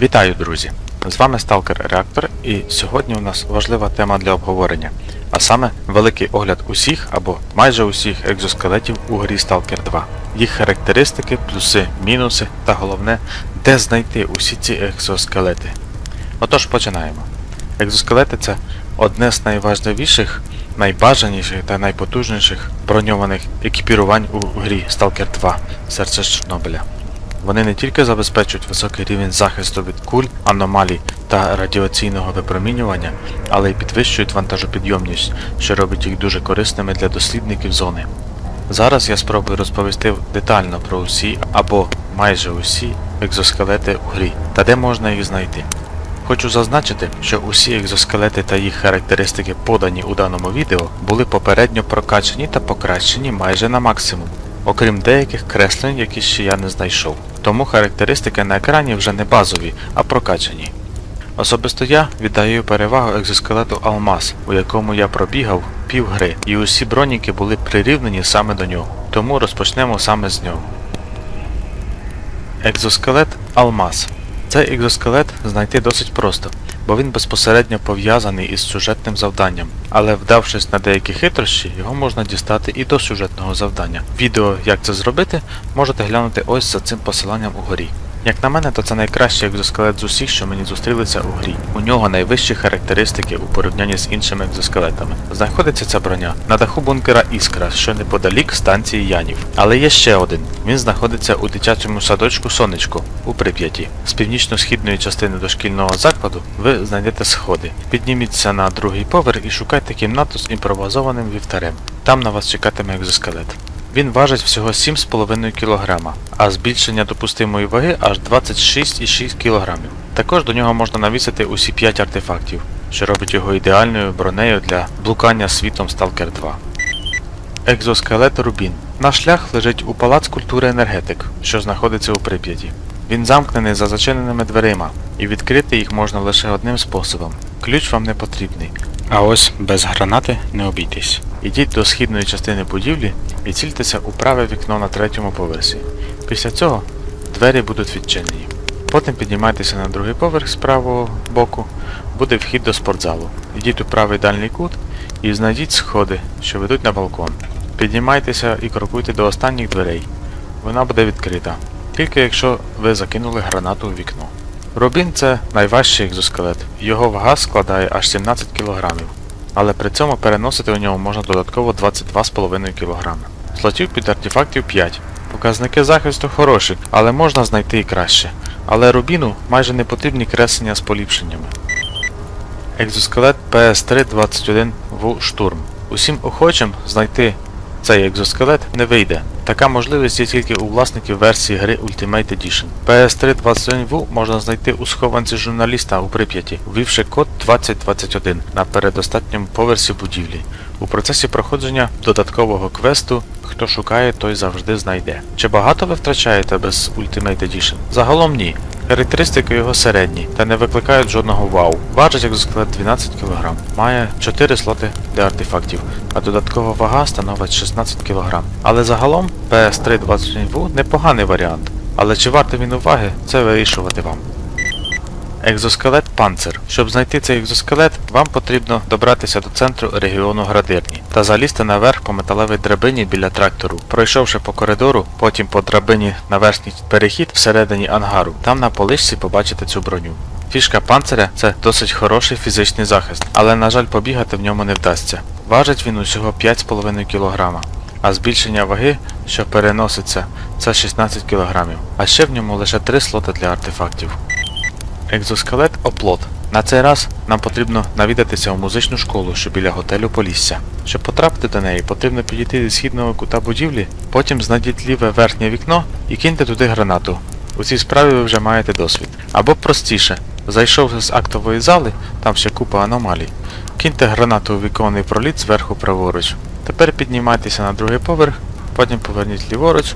Вітаю, друзі! З вами Сталкер Реактор, і сьогодні у нас важлива тема для обговорення, а саме великий огляд усіх або майже усіх екзоскелетів у грі Stalker 2, їх характеристики, плюси, мінуси та головне, де знайти усі ці екзоскелети. Отож починаємо. Екзоскелети це одне з найважливіших, найбажаніших та найпотужніших броньованих екіпірувань у грі Stalker 2 Серце Чорнобиля. Вони не тільки забезпечують високий рівень захисту від куль, аномалій та радіаційного випромінювання, але й підвищують вантажопідйомність, що робить їх дуже корисними для дослідників зони. Зараз я спробую розповісти детально про усі або майже усі екзоскелети у грі та де можна їх знайти. Хочу зазначити, що усі екзоскелети та їх характеристики, подані у даному відео, були попередньо прокачані та покращені майже на максимум, окрім деяких креслень, які ще я не знайшов. Тому характеристики на екрані вже не базові, а прокачані. Особисто я віддаю перевагу екзоскелету Алмаз, у якому я пробігав пів гри, і усі броніки були прирівнені саме до нього. Тому розпочнемо саме з нього. Екзоскелет Алмаз. Цей екзоскелет знайти досить просто, бо він безпосередньо пов'язаний із сюжетним завданням, але вдавшись на деякі хитрощі, його можна дістати і до сюжетного завдання. Відео, як це зробити, можете глянути ось за цим посиланням угорі. Як на мене, то це найкращий екзоскелет з усіх, що мені зустрілися у грі. У нього найвищі характеристики у порівнянні з іншими екзоскелетами. Знаходиться ця броня на даху бункера Іскра, що неподалік станції Янів. Але є ще один. Він знаходиться у дитячому садочку Сонечко у Прип'яті. З північно-східної частини дошкільного закладу ви знайдете сходи. Підніміться на другий поверх і шукайте кімнату з імпровізованим вівтарем. Там на вас чекатиме екзоскелет. Він важить всього 7,5 кг, а збільшення допустимої ваги аж 26,6 кг. Також до нього можна навісити усі 5 артефактів, що робить його ідеальною бронею для блукання світом Stalker 2. Екзоскелет Рубін. Наш шлях лежить у палац культури енергетик, що знаходиться у Прип'яті. Він замкнений за зачиненими дверима, і відкрити їх можна лише одним способом. Ключ вам не потрібний. А ось без гранати не обійтись. Ідіть до східної частини будівлі і цільтеся у праве вікно на третьому поверсі. Після цього двері будуть відчинені. Потім піднімайтеся на другий поверх з правого боку, буде вхід до спортзалу. Ідіть у правий дальній кут і знайдіть сходи, що ведуть на балкон. Піднімайтеся і крокуйте до останніх дверей. Вона буде відкрита, тільки якщо ви закинули гранату у вікно. Рубін це найважчий екзоскелет, його вага складає аж 17 кг, але при цьому переносити у ньому можна додатково 22,5 кг. Слотів під артефактів 5. Показники захисту хороші, але можна знайти і краще. Але Рубіну майже не потрібні креслення з поліпшеннями. Екзоскелет PS321 в штурм. Усім охочим знайти цей екзоскелет не вийде. Така можливість є тільки у власників версії гри Ultimate Edition. PS321V можна знайти у схованці журналіста у Прип'яті, ввівши код 2021 на передостатньому поверсі будівлі. У процесі проходження додаткового квесту Хто шукає, той завжди знайде. Чи багато ви втрачаєте без Ultimate Edition? Загалом ні. Характеристики його середні та не викликають жодного вау. Важить екзоскелет 12 кг, має 4 слоти для артефактів, а додаткова вага становить 16 кг. Але загалом PS321V непоганий варіант. Але чи варто він уваги, це вирішувати вам. Екзоскелет Панцер. Щоб знайти цей екзоскелет, вам потрібно добратися до центру регіону Градирні та залізти наверх по металевій драбині біля трактору, пройшовши по коридору, потім по драбині на верхній перехід всередині ангару. Там на полишці побачите цю броню. Фішка панциря це досить хороший фізичний захист, але на жаль побігати в ньому не вдасться. Важить він усього 5,5 кг, а збільшення ваги, що переноситься, це 16 кг, а ще в ньому лише 3 слоти для артефактів. Екзоскелет Оплот. На цей раз нам потрібно навідатися у музичну школу, що біля готелю Полісся. Щоб потрапити до неї, потрібно підійти зі східного кута будівлі, потім знайдіть ліве верхнє вікно і киньте туди гранату. У цій справі ви вже маєте досвід. Або простіше, зайшовши з актової зали, там ще купа аномалій, киньте гранату у віконний проліт зверху праворуч. Тепер піднімайтеся на другий поверх, потім поверніть ліворуч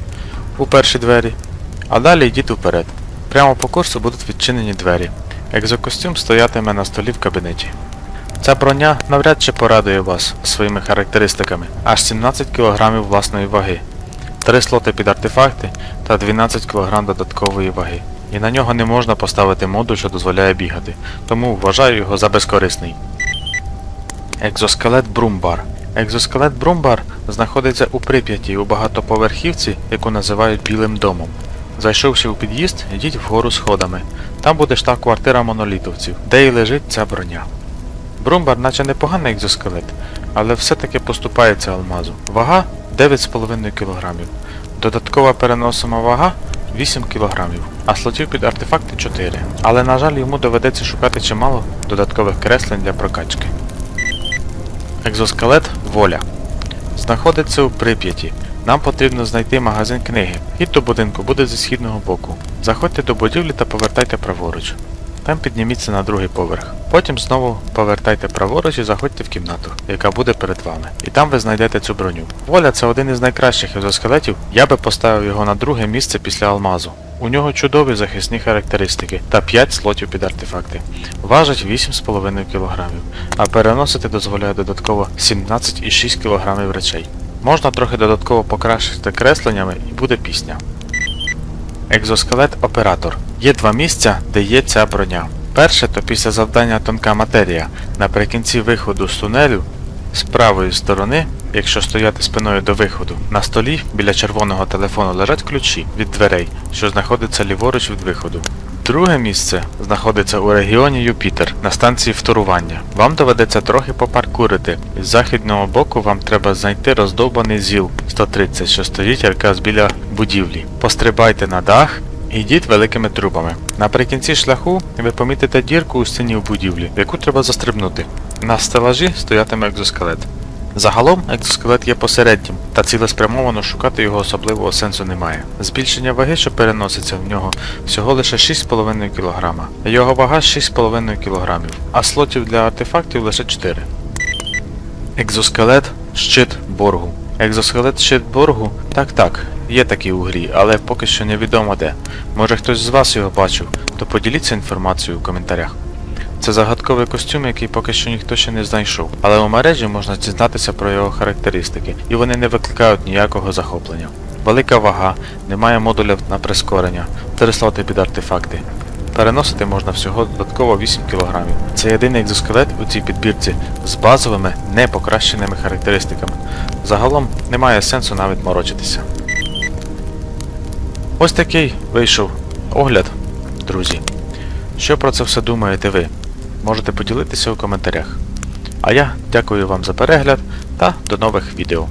у перші двері, а далі йдіть уперед. Прямо по курсу будуть відчинені двері. Екзокостюм стоятиме на столі в кабінеті. Ця броня навряд чи порадує вас своїми характеристиками, аж 17 кг власної ваги, 3 слоти під артефакти та 12 кг додаткової ваги. і на нього не можна поставити модуль, що дозволяє бігати, тому вважаю його за безкорисний. Екзоскелет Брумбар. Екзоскелет Брумбар знаходиться у Прип'яті у багатоповерхівці, яку називають Білим домом. Зайшовши у під'їзд, йдіть вгору сходами. Там буде штаб-квартира монолітовців, де і лежить ця броня. Брумбар наче непоганий екзоскелет, але все-таки поступається алмазу. Вага 9,5 кг. Додаткова переносима вага 8 кг, а слотів під артефакти 4. Але на жаль йому доведеться шукати чимало додаткових креслень для прокачки. Екзоскелет Воля. Знаходиться у Прип'яті. Нам потрібно знайти магазин книги. Хід до будинку буде зі східного боку. Заходьте до будівлі та повертайте праворуч. Там підніміться на другий поверх. Потім знову повертайте праворуч і заходьте в кімнату, яка буде перед вами. І там ви знайдете цю броню. Воля це один із найкращих екзоскелетів. Я би поставив його на друге місце після алмазу. У нього чудові захисні характеристики та 5 слотів під артефакти. Важить 8,5 кг, а переносити дозволяє додатково 17,6 кг речей. Можна трохи додатково покращити кресленнями і буде пісня. Екзоскелет Оператор. Є два місця, де є ця броня. Перше то після завдання тонка матерія. Наприкінці виходу з тунелю з правої сторони, якщо стояти спиною до виходу, на столі біля червоного телефону лежать ключі від дверей, що знаходяться ліворуч від виходу. Друге місце знаходиться у регіоні Юпітер на станції вторування. Вам доведеться трохи попаркурити. З західного боку вам треба знайти роздовбаний ЗІЛ 130, що стоїть якраз біля будівлі. Пострибайте на дах і йдіть великими трубами. Наприкінці шляху ви помітите дірку у стіні в будівлі, в яку треба застрибнути. На стелажі стоятиме екзоскелет. Загалом екзоскелет є посереднім, та цілеспрямовано шукати його особливого сенсу немає. Збільшення ваги, що переноситься в нього, всього лише 6,5 кг. Його вага 6,5 кг, а слотів для артефактів лише 4. Екзоскелет щит Боргу. Екзоскелет щит Боргу? Так так, є такий у грі, але поки що невідомо де. Може хтось з вас його бачив, то поділіться інформацією у коментарях. Це загадковий костюм, який поки що ніхто ще не знайшов, але у мережі можна дізнатися про його характеристики, і вони не викликають ніякого захоплення. Велика вага, немає модуля на прискорення, три слоти під артефакти. Переносити можна всього додатково 8 кг. Це єдиний екзоскелет у цій підбірці з базовими, не покращеними характеристиками. Загалом немає сенсу навіть морочитися. Ось такий вийшов огляд, друзі. Що про це все думаєте ви? Можете поділитися у коментарях. А я дякую вам за перегляд та до нових відео.